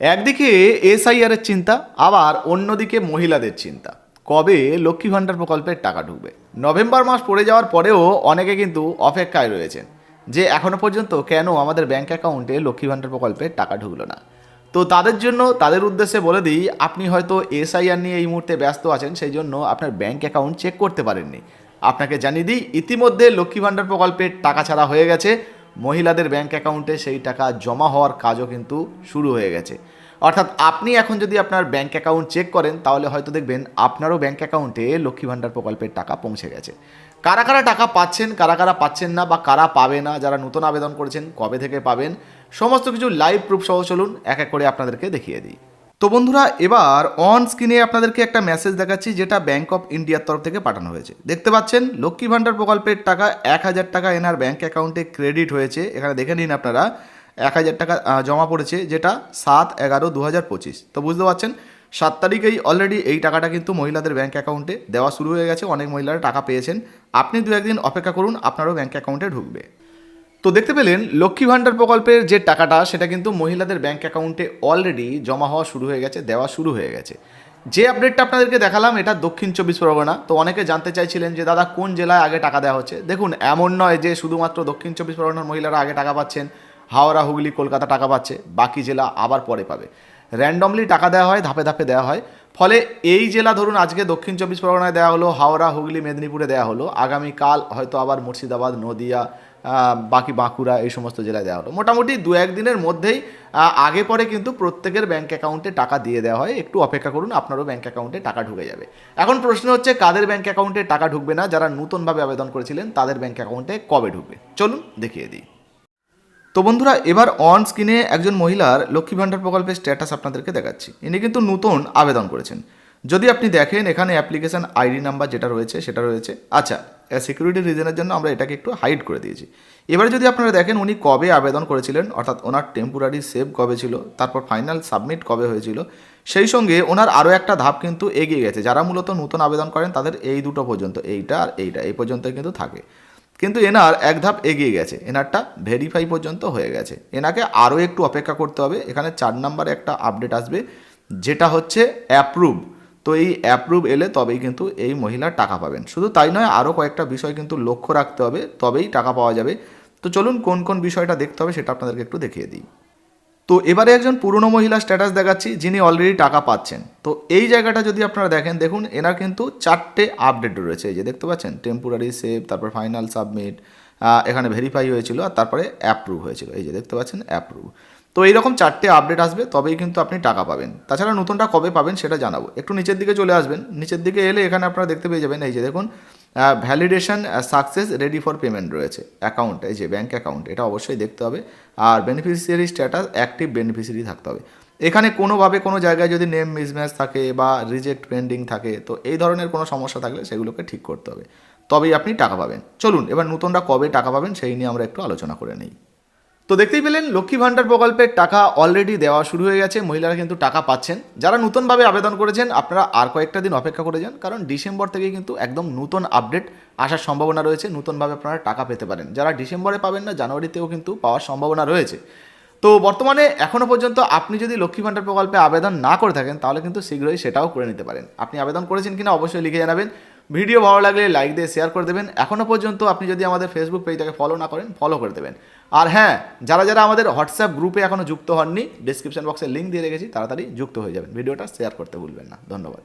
একদিকে এসআইআরের চিন্তা, আবার অন্যদিকে মহিলাদের চিন্তা। কবে লক্ষ্মী ভাণ্ডার প্রকল্পের টাকা ঢুকবে? নভেম্বর মাস পড়ে যাওয়ার পরেও অনেকে কিন্তু অপেক্ষায় রয়েছেন যে এখনও পর্যন্ত কেন আমাদের ব্যাঙ্ক অ্যাকাউন্টে লক্ষ্মী ভাণ্ডার প্রকল্পের টাকা ঢুকলো না। তো তাদের জন্য, তাদের উদ্দেশ্যে বলে দিই, আপনি হয়তো এসআইআর নিয়ে এই মুহূর্তে ব্যস্ত আছেন, সেই জন্য আপনার ব্যাঙ্ক অ্যাকাউন্ট চেক করতে পারেননি। আপনাকে জানিয়ে দিই, ইতিমধ্যে লক্ষ্মী ভাণ্ডার প্রকল্পের টাকা ছাড়া হয়ে গেছে। মহিলাদের ব্যাংক অ্যাকাউন্টে সেই টাকা জমা হওয়ার কাজও কিন্তু শুরু হয়ে গেছে। অর্থাৎ আপনি এখন যদি আপনার ব্যাঙ্ক অ্যাকাউন্ট চেক করেন, তাহলে হয়তো দেখবেন আপনারও ব্যাঙ্ক অ্যাকাউন্টে লক্ষ্মী ভাণ্ডার প্রকল্পের টাকা পৌঁছে গেছে। কারা কারা টাকা পাচ্ছেন, কারা কারা পাচ্ছেন না বা কারা পাবে না, যারা নতুন আবেদন করেছেন, কবে থেকে পাবেন, সমস্ত কিছু লাইভ প্রুফ সহ চলুন, এক এক করে আপনাদেরকে দেখিয়ে দিই। তো বন্ধুরা, এবার অন স্ক্রিনে আপনাদেরকে একটা মেসেজ দেখাচ্ছি যেটা ব্যাংক অফ ইন্ডিয়ার তরফ থেকে পাঠানো হয়েছে। দেখতে পাচ্ছেন, লক্ষ্মী ভাণ্ডার প্রকল্পের টাকা এক হাজার টাকা এনার ব্যাংক অ্যাকাউন্টে ক্রেডিট হয়েছে। এখানে দেখে নিন আপনারা, এক হাজার টাকা জমা পড়েছে, যেটা সাত এগারো দু হাজার পঁচিশ। তো বুঝতে পারছেন, সাত তারিখেই অলরেডি এই টাকাটা কিন্তু মহিলাদের ব্যাংক অ্যাকাউন্টে দেওয়া শুরু হয়ে গেছে। অনেক মহিলারা টাকা পেয়েছেন। আপনি দু একদিন অপেক্ষা করুন, আপনারও ব্যাংক অ্যাকাউন্টে ঢুকবে। তো দেখতে পেলেন, লক্ষ্মী ভাণ্ডার প্রকল্পের যে টাকাটা, সেটা কিন্তু মহিলাদের ব্যাংক অ্যাকাউন্টে অলরেডি জমা হওয়া শুরু হয়ে গেছে, দেওয়া শুরু হয়ে গেছে। যে আপডেটটা আপনাদেরকে দেখালাম, এটা দক্ষিণ চব্বিশ পরগনা। তো অনেকে জানতে চাইছিলেন যে, দাদা, কোন জেলায় আগে টাকা দেওয়া হচ্ছে? দেখুন, এমন নয় যে শুধুমাত্র দক্ষিণ চব্বিশ পরগনার মহিলারা আগে টাকা পাচ্ছেন, হাওড়া, হুগলি, কলকাতা টাকা পাচ্ছে, বাকি জেলা আবার পরে পাবে। র্যান্ডমলি টাকা দেওয়া হয়, ধাপে ধাপে দেওয়া হয়। ফলে এই জেলা ধরুন আজকে দক্ষিণ চব্বিশ পরগনায় দেওয়া হলো, হাওড়া, হুগলি, মেদিনীপুরে দেওয়া হলো। আগামীকাল হয়তো আবার মুর্শিদাবাদ, নদিয়া বাকি বাঁকুড়া এই সমস্ত জেলায় দেওয়া হলো। মোটামুটি দু একদিনের মধ্যেই আগে পরে কিন্তু প্রত্যেকের ব্যাঙ্ক অ্যাকাউন্টে টাকা দিয়ে দেওয়া হয়। একটু অপেক্ষা করুন, আপনারও ব্যাঙ্ক অ্যাকাউন্টে টাকা ঢুকে যাবে। এখন প্রশ্ন হচ্ছে, কাদের ব্যাঙ্ক অ্যাকাউন্টে টাকা ঢুকবে না? যারা নতুনভাবে আবেদন করেছিলেন, তাদের ব্যাঙ্ক অ্যাকাউন্টে কবে ঢুকবে? চলুন দেখিয়ে দিই। তো বন্ধুরা, এবার অন স্ক্রিনে একজন মহিলার লক্ষ্মী ভাণ্ডার প্রকল্পের স্ট্যাটাস আপনাদেরকে দেখাচ্ছি। ইনি কিন্তু নতুন আবেদন করেছেন। যদি আপনি দেখেন এখানে অ্যাপ্লিকেশন আইডি নাম্বার যেটা রয়েছে, সেটা রয়েছে। আচ্ছা সিকিউরিটি রিজনের জন্য আমরা এটাকে একটু হাইড করে দিয়েছি। এবারে যদি আপনারা দেখেন উনি কবে আবেদন করেছিলেন, অর্থাৎ ওনার টেম্পোরারি সেভ কবে ছিল, তারপর ফাইনাল সাবমিট কবে হয়েছিল, সেই সঙ্গে ওনার আরও একটা ধাপ কিন্তু এগিয়ে গেছে। যারা মূলত নতুন আবেদন করেন, তাদের এই দুটো পর্যন্ত, এইটা আর এইটা, এই পর্যন্ত কিন্তু থাকে। কিন্তু এনার এক ধাপ এগিয়ে গেছে। এনারটা ভেরিফাই পর্যন্ত হয়ে গেছে। এনাকে আরও একটু অপেক্ষা করতে হবে। এখানে চার নাম্বারে একটা আপডেট আসবে, যেটা হচ্ছে অ্যাপ্রুভ তো এই অ্যাপ্রুভ এলে তবেই কিন্তু এই মহিলা টাকা পাবেন। শুধু তাই নয়, আরও কয়েকটা বিষয় কিন্তু লক্ষ্য রাখতে হবে, তবেই টাকা পাওয়া যাবে। তো চলুন কোন কোন বিষয়টা দেখতে হবে সেটা আপনাদেরকে একটু দেখিয়ে দিই। তো এবারে একজন পুরনো মহিলা স্ট্যাটাস দেখাচ্ছি, যিনি অলরেডি টাকা পাচ্ছেন। তো এই জায়গাটা যদি আপনারা দেখেন, দেখুন, এনার কিন্তু চারটে আপডেট রয়েছে। এই যে দেখতে পাচ্ছেন টেম্পোরারি সেভ তারপর ফাইনাল সাবমিট এখানে ভেরিফাই হয়েছিল, আর তারপরে অ্যাপ্রুভ হয়েছিল। এই যে দেখতে পাচ্ছেন অ্যাপ্রুভ তো এইরকম চারটে আপডেট আসবে, তবেই কিন্তু আপনি টাকা পাবেন। তাছাড়া নতুনটা কবে পাবেন সেটা জানাব। একটু নিচের দিকে চলে আসবেন। নিচের দিকে এলে এখানে আপনারা দেখতে পেয়ে যাবেন, এই যে দেখুন validation success ready for payment রয়েছে। অ্যাকাউন্ট এই যে ব্যাঙ্ক অ্যাকাউন্ট এটা অবশ্যই দেখতে হবে। আর বেনিফিশিয়ারি স্ট্যাটাস অ্যাক্টিভ বেনিফিশিয়ারি থাকতে হবে। এখানে কোনোভাবে কোনো জায়গায় যদি নেম মিসম্যাচ থাকে বা রিজেক্ট পেন্ডিং থাকে, তো এই ধরনের কোনো সমস্যা থাকলে সেগুলোকে ঠিক করতে হবে। তবেই আপনি টাকা পাবেন। চলুন, এবার নতুনরা কবে টাকা পাবেন সেই নিয়ে আমরা একটু আলোচনা করে নিই। তো দেখতেই পেলেন লক্ষ্মী ভাণ্ডার প্রকল্পের টাকা অলরেডি দেওয়া শুরু হয়ে গেছে, মহিলারা কিন্তু টাকা পাচ্ছেন। যারা নতুনভাবে আবেদন করেছেন, আপনারা আর কয়েকটা দিন অপেক্ষা করে যান, কারণ ডিসেম্বর থেকে কিন্তু একদম নতুন আপডেট আসার সম্ভাবনা রয়েছে, নতুনভাবে আপনারা টাকা পেতে পারেন। যারা ডিসেম্বরে পাবেন না, জানুয়ারিতেও কিন্তু পাওয়ার সম্ভাবনা রয়েছে। তো বর্তমানে এখনও পর্যন্ত আপনি যদি লক্ষ্মী ভাণ্ডার প্রকল্পে আবেদন না করে থাকেন, তাহলে কিন্তু শীঘ্রই সেটাও করে নিতে পারেন। আপনি আবেদন করেছেন কিনা অবশ্যই লিখে জানাবেন। ভিডিও ভালো লাগলে লাইক দিয়ে শেয়ার করে দেবেন। এখনও পর্যন্ত আপনি যদি আমাদের ফেসবুক পেজটাকে ফলো না করেন ফলো করে দেবেন। আর হ্যাঁ যারা যারা আমাদের হোয়াটসঅ্যাপ গ্রুপে এখনও যুক্ত হননি ডিসক্রিপশন বক্সে লিঙ্ক দিয়ে রেখেছি, তাড়াতাড়ি যুক্ত হয়ে যাবেন। ভিডিওটা শেয়ার করতে ভুলবেন না। ধন্যবাদ।